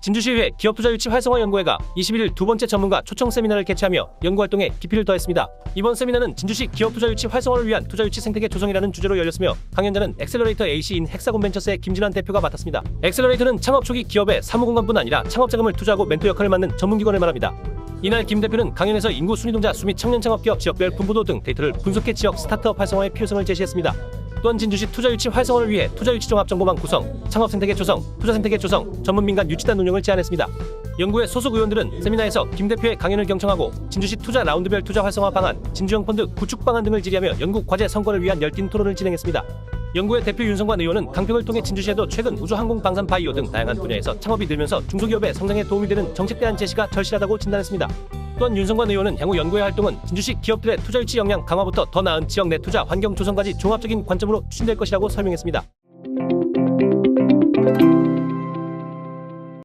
진주시의회 기업투자 유치 활성화 연구회가 21일 두 번째 전문가 초청 세미나를 개최하며 연구 활동에 깊이를 더했습니다. 이번 세미나는 진주시 기업투자 유치 활성화를 위한 투자 유치 생태계 조성이라는 주제로 열렸으며 강연자는 엑셀러레이터 AC인 헥사곤 벤처스의 김진환 대표가 맡았습니다. 엑셀러레이터는 창업 초기 기업의 사무공간뿐 아니라 창업 자금을 투자하고 멘토 역할을 맡는 전문기관을 말합니다. 이날 김 대표는 강연에서 인구 순위동자 수및 청년 창업기업 지역별 분포도 등 데이터를 분석해 지역 스타트업 활성화의 필요성을 제시했습니다. 또한 진주시 투자 유치 활성화를 위해 투자 유치 종합 정보망 구성, 창업 생태계 조성, 투자 생태계 조성, 전문 민간 유치단 운영을 제안했습니다. 연구회 소속 의원들은 세미나에서 김 대표의 강연을 경청하고 진주시 투자 라운드별 투자 활성화 방안, 진주형 펀드 구축 방안 등을 질의하며 연구 과제 성과를 위한 열띤 토론을 진행했습니다. 연구회 대표 윤성관 의원은 강평을 통해 진주시에도 최근 우주 항공 방산 바이오 등 다양한 분야에서 창업이 늘면서 중소기업의 성장에 도움이 되는 정책 대안 제시가 절실하다고 진단했습니다. 또한 윤성관 의원은 향후 연구의 활동은 진주시 기업들의 투자 유치 역량 강화부터 더 나은 지역 내 투자 환경 조성까지 종합적인 관점으로 추진될 것이라고 설명했습니다.